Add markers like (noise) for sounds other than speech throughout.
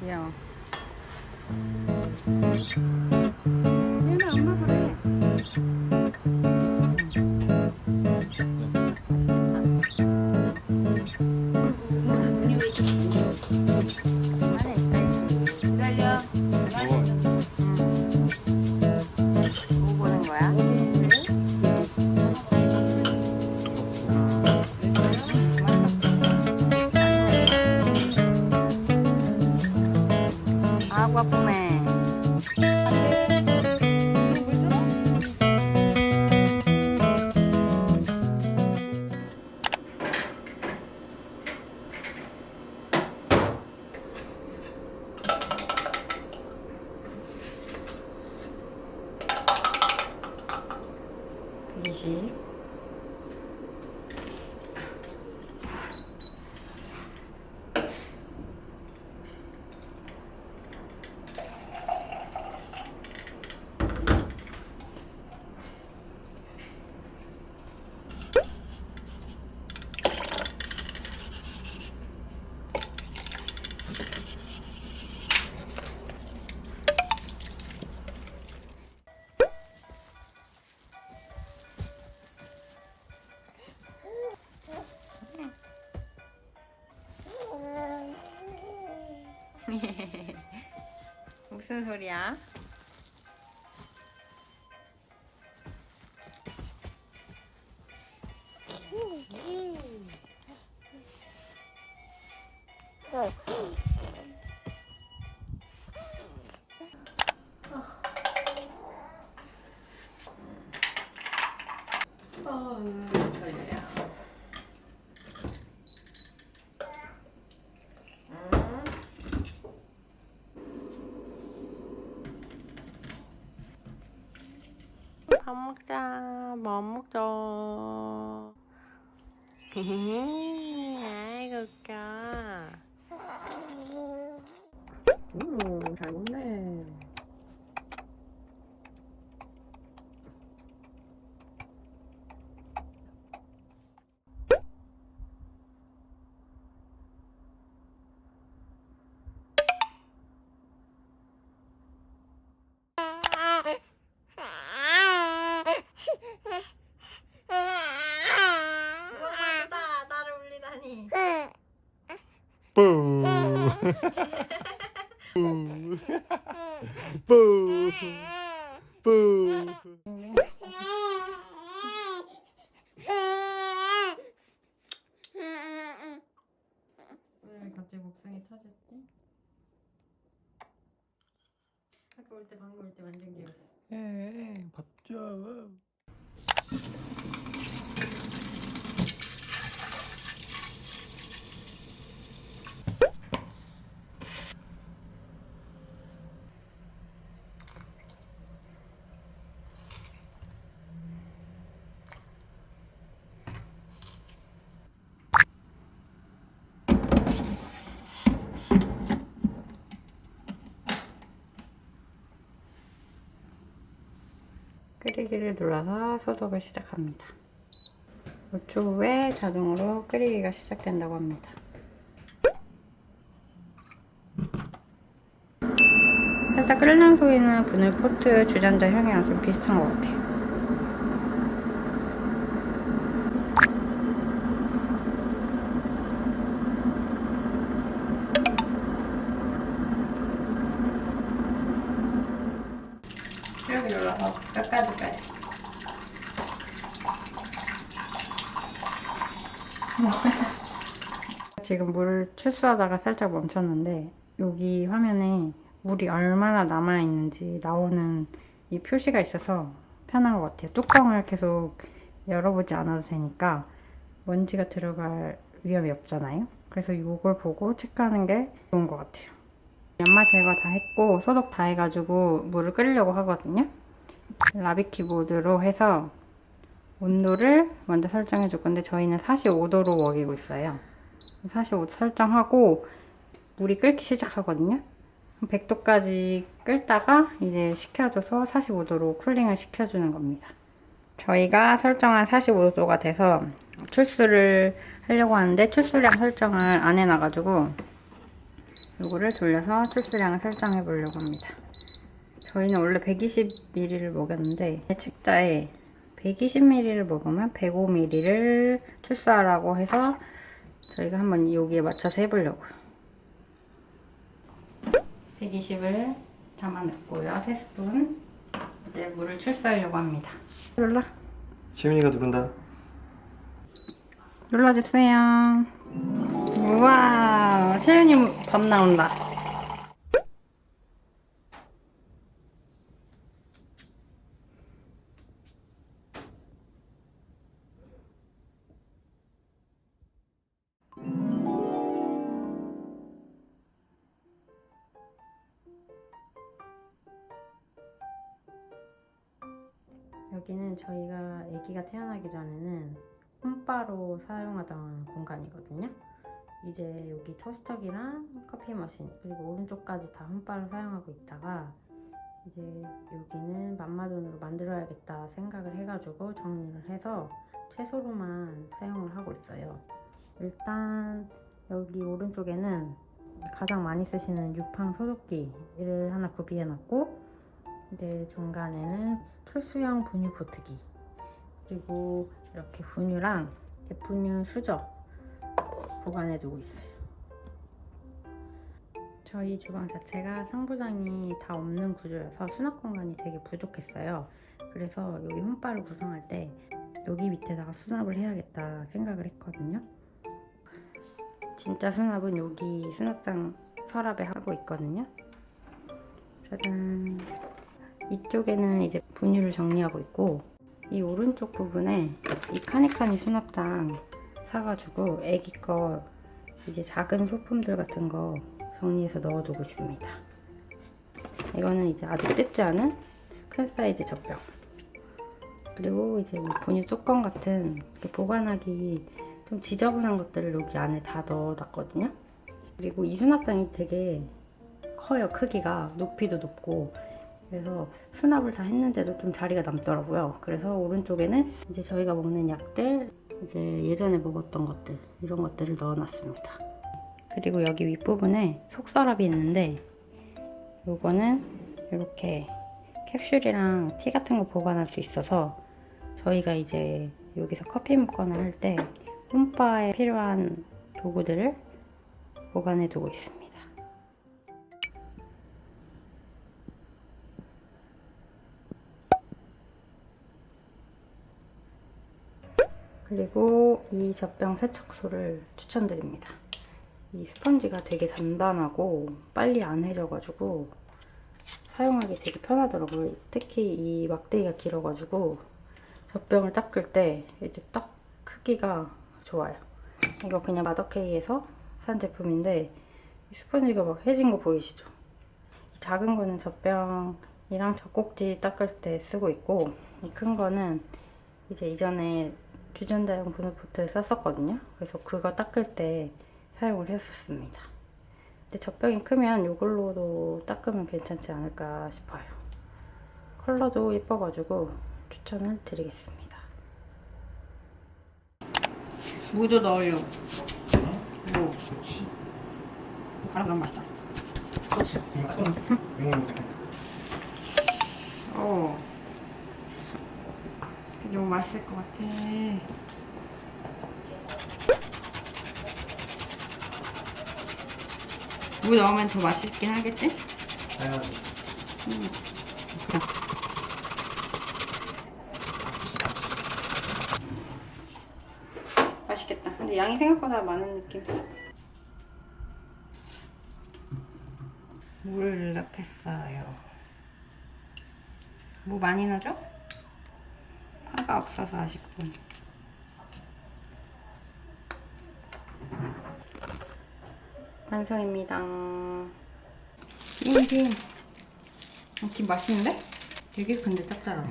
귀여워. 얘는 엄마 그래. 무슨 소리야? 밥 먹자. 뭐 먹자. 아이고 웃겨. 음, 잘 먹네. 우와, 다 나를 울리다니. 뿌. 뿌. 뿌. 왜 갑자기 목성이 터졌지? 아까 올 때 방금 올 때 완전 귀여웠어. 에, 밥 줘. 끓이기를 눌러서 소독을 시작합니다. 5초 후에 자동으로 끓이기가 시작된다고 합니다. 살짝 끓는 소리는 분을 포트 주전자 향이랑 좀 비슷한 것 같아요. 이렇게 눌러서 깎아줄까요? (laughs) 지금 물 출수하다가 살짝 멈췄는데 여기 화면에 물이 얼마나 남아있는지 나오는 이 표시가 있어서 편한 것 같아요. 뚜껑을 계속 열어보지 않아도 되니까 먼지가 들어갈 위험이 없잖아요. 그래서 이걸 보고 체크하는 게 좋은 것 같아요. 연마 제거 다 했고 소독 다 해가지고 물을 끓이려고 하거든요. 라비키 모드로 해서 온도를 먼저 설정해 줄 건데 저희는 45도로 먹이고 있어요. 45도 설정하고 물이 끓기 시작하거든요. 100도까지 끓다가 이제 식혀줘서 45도로 쿨링을 시켜주는 겁니다. 저희가 설정한 45도가 돼서 출수를 하려고 하는데 출수량 설정을 안 해놔가지고 요거를 돌려서 출수량을 설정해 보려고 합니다. 저희는 원래 120ml를 먹였는데 책자에 120ml를 먹으면 105ml를 출수하라고 해서 저희가 한번 여기에 맞춰서 해보려고요. 120을 담아 넣고요. 3스푼. 이제 물을 출수하려고 합니다. 눌러. 지훈이가 누른다. 눌러주세요. 우와, 채윤이 밥 나온다. 여기는 저희가 아기가 태어나기 전에는 홈바로 사용하던 공간이거든요. 이제 여기 토스터기랑 커피 머신 그리고 오른쪽까지 다 홈바로 사용하고 있다가 이제 여기는 맘마돈으로 만들어야겠다 생각을 해가지고 정리를 해서 최소로만 사용을 하고 있어요. 일단 여기 오른쪽에는 가장 많이 쓰시는 유팡 소독기를 하나 구비해놨고 이제 중간에는 출수형 분유 보트기 그리고 이렇게 분유랑 분유 수저 보관해 두고 있어요. 저희 주방 자체가 상부장이 다 없는 구조여서 수납 공간이 되게 부족했어요. 그래서 여기 홈바를 구성할 때 여기 밑에다가 수납을 해야겠다 생각을 했거든요. 진짜 수납은 여기 수납장 서랍에 하고 있거든요. 짜잔. 이쪽에는 이제 분유를 정리하고 있고 이 오른쪽 부분에 이 카니카니 수납장 사가지고 애기 거 이제 작은 소품들 같은 거 정리해서 넣어두고 있습니다. 이거는 이제 아직 뜯지 않은 큰 사이즈 젖병 그리고 이제 뭐 분유 뚜껑 같은 보관하기 좀 지저분한 것들을 여기 안에 다 넣어놨거든요. 그리고 이 수납장이 되게 커요 크기가 높이도 높고 그래서 수납을 다 했는데도 좀 자리가 남더라고요. 그래서 오른쪽에는 이제 저희가 먹는 약들, 이제 예전에 먹었던 것들 이런 것들을 넣어놨습니다. 그리고 여기 윗부분에 속서랍이 있는데 요거는 이렇게 캡슐이랑 티 같은 거 보관할 수 있어서 저희가 이제 여기서 커피 먹거나 할 때 홈바에 필요한 도구들을 보관해 두고 있습니다. 그리고 이 젖병 세척소를 추천드립니다. 이 스펀지가 되게 단단하고 빨리 안 해져가지고 사용하기 되게 편하더라고요. 특히 이 막대기가 길어가지고 젖병을 닦을 때 이제 딱 크기가 좋아요. 이거 그냥 마더케이에서 산 제품인데 이 스펀지가 막 해진 거 보이시죠? 이 작은 거는 젖병이랑 젖꼭지 닦을 때 쓰고 있고 이 큰 거는 이제 이전에 주전자용 분유포트를 썼었거든요. 그래서 그거 닦을 때 사용을 했었습니다. 근데 젖병이 크면 이걸로도 닦으면 괜찮지 않을까 싶어요. 컬러도 예뻐가지고 추천을 드리겠습니다. 무도 넣으려고. 무. 갈아 너무 맛있다. 어. 너무 맛있을 것 같아. 무 넣으면 더 맛있긴 하겠지? 맛있겠다. 근데 양이 생각보다 많은 느낌. 물을 넣겠어요. 무 많이 넣어줘? 파가 없어서 아쉽군. 완성입니다. 김, 김. 어, 김 맛있는데? 되게 근데 짭짤하다.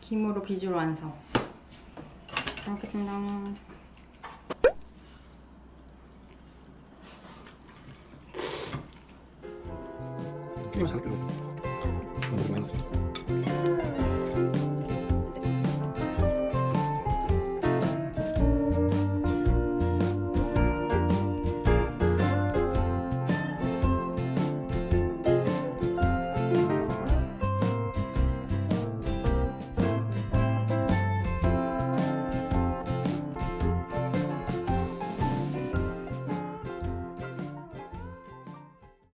김으로 비주얼 완성. 잘 먹겠습니다. 크림 잘 끓여. 너무 많이 넣었어.